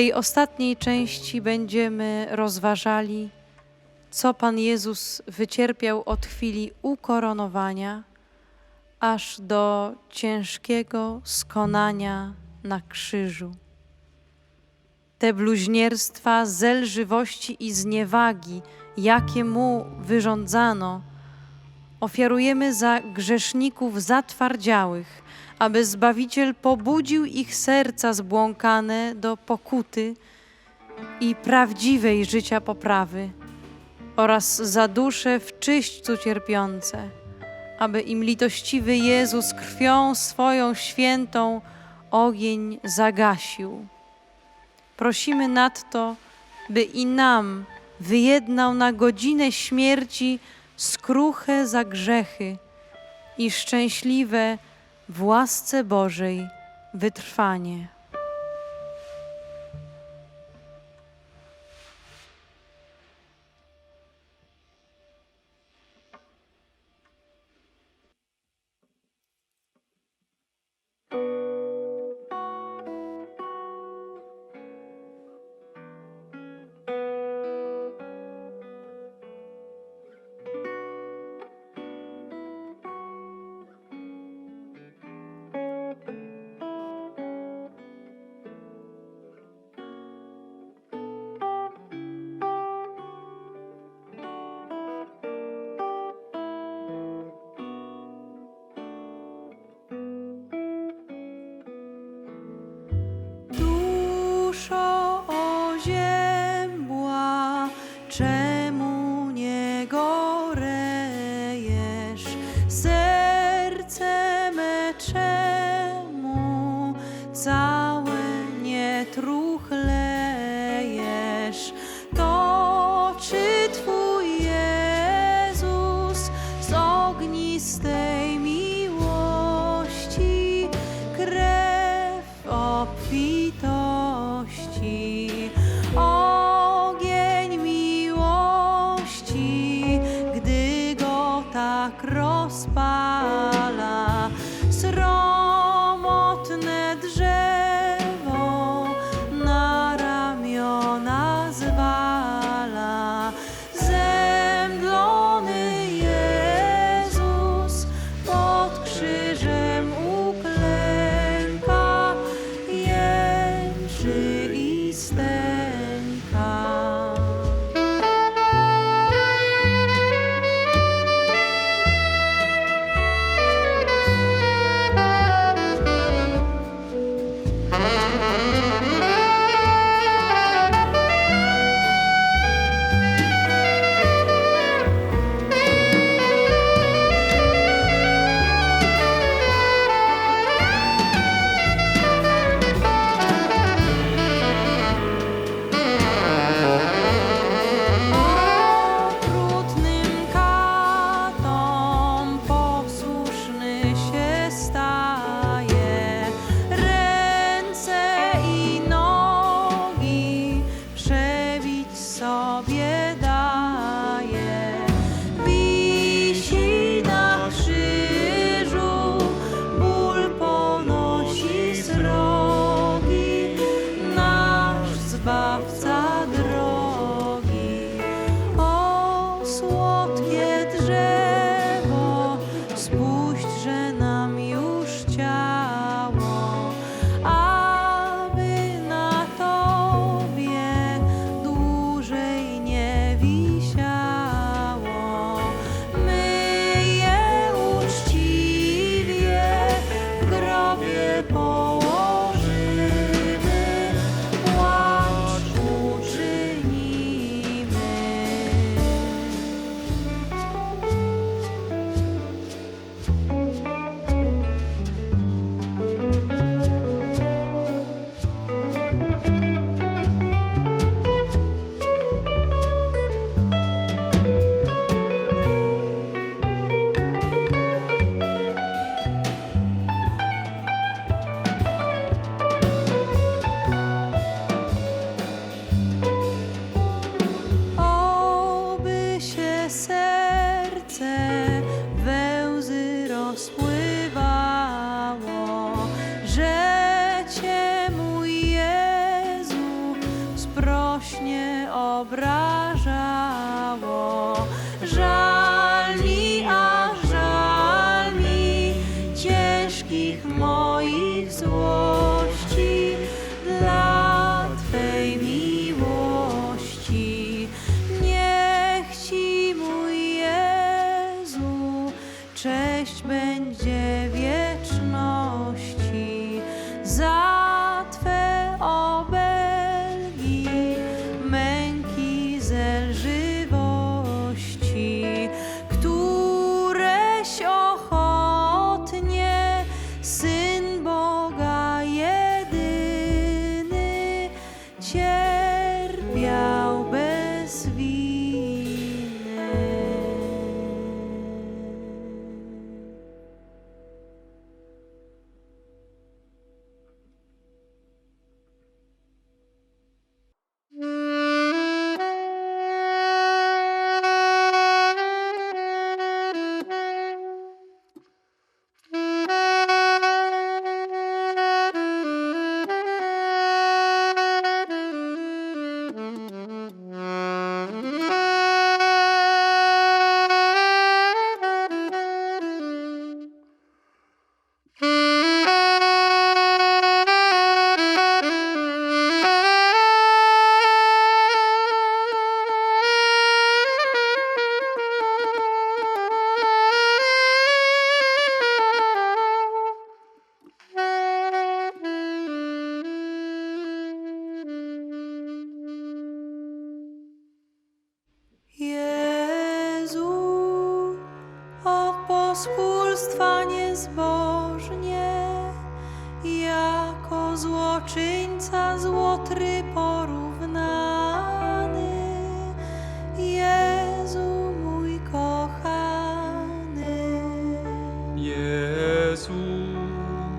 tej ostatniej części będziemy rozważali, co Pan Jezus wycierpiał od chwili ukoronowania aż do ciężkiego skonania na krzyżu. Te bluźnierstwa, zelżywości i zniewagi, jakie mu wyrządzano, ofiarujemy za grzeszników zatwardziałych, aby Zbawiciel pobudził ich serca zbłąkane do pokuty i prawdziwej życia poprawy oraz za dusze w czyśćcu cierpiące, aby im litościwy Jezus krwią swoją świętą ogień zagasił. Prosimy nadto, by i nam wyjednał na godzinę śmierci skruche za grzechy i szczęśliwe w łasce Bożej wytrwanie. Georgia. 是吧。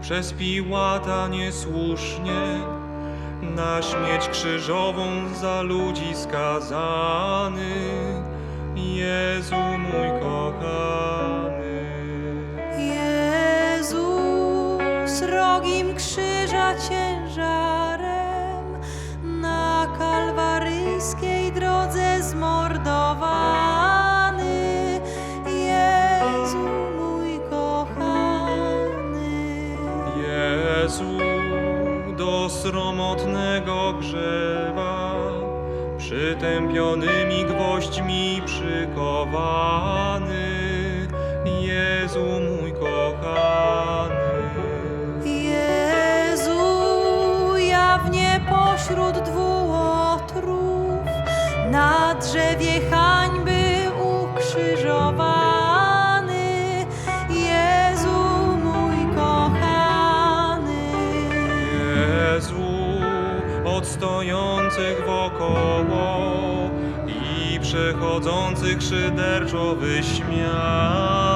przez Piłata niesłusznie na śmierć krzyżową za ludzi skazany. Jezu mój kochany. Jezu, srogim krzyża ciężarem na kalwaryjskiej drodze zmordowany. sromotnego grzewa, przytępionymi gwoźdźmi przykowany, Jezu mój kochany. Jezu, jawnie pośród dwóch otrów, na drzewie stojących wokoło i przechodzących szyderczo wyśmiał.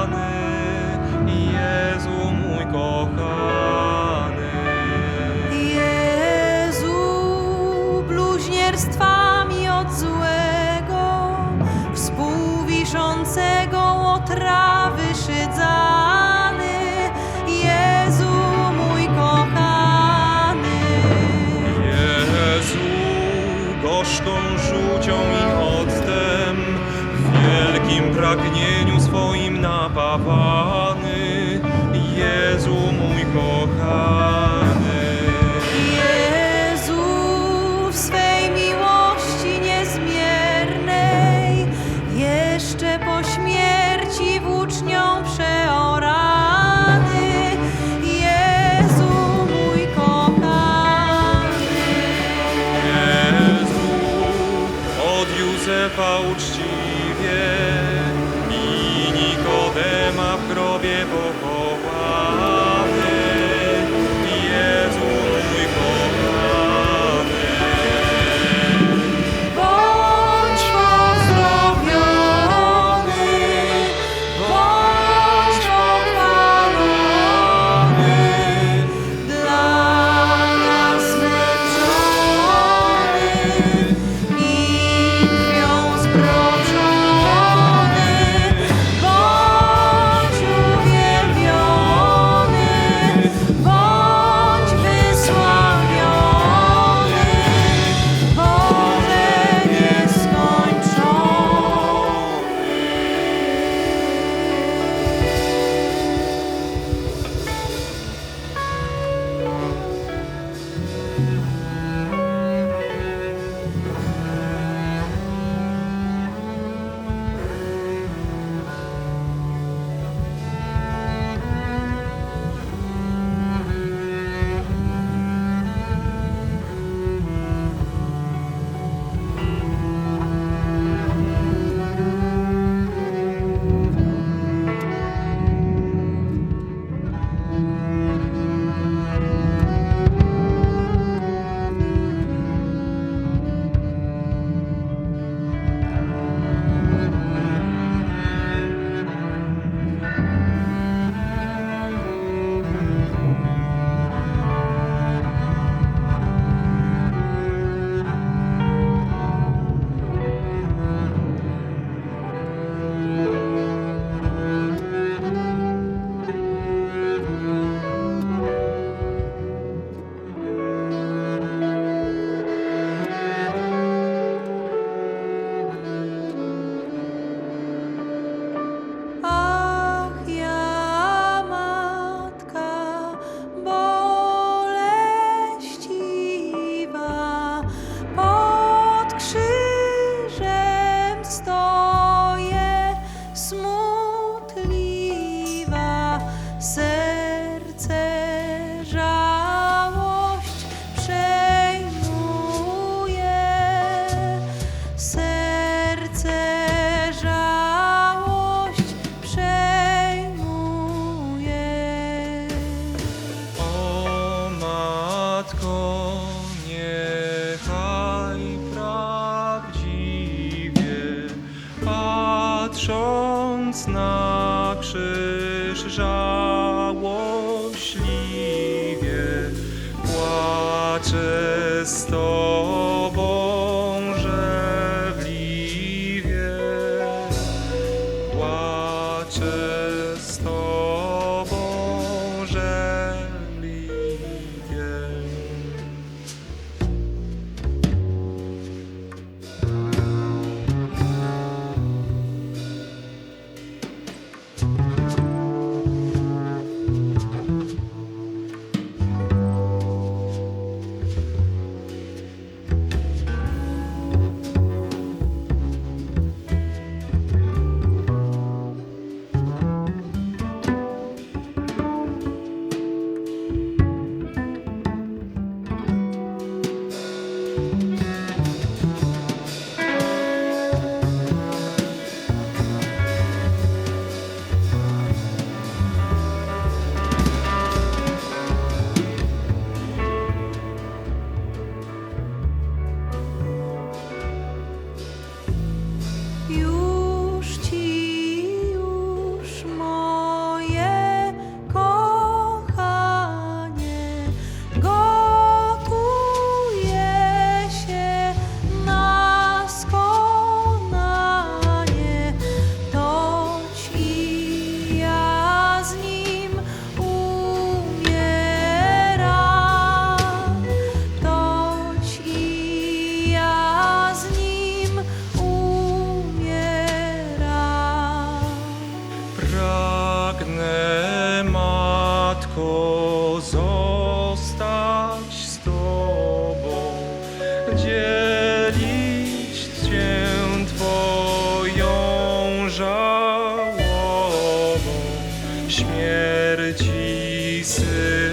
Śmierci Syna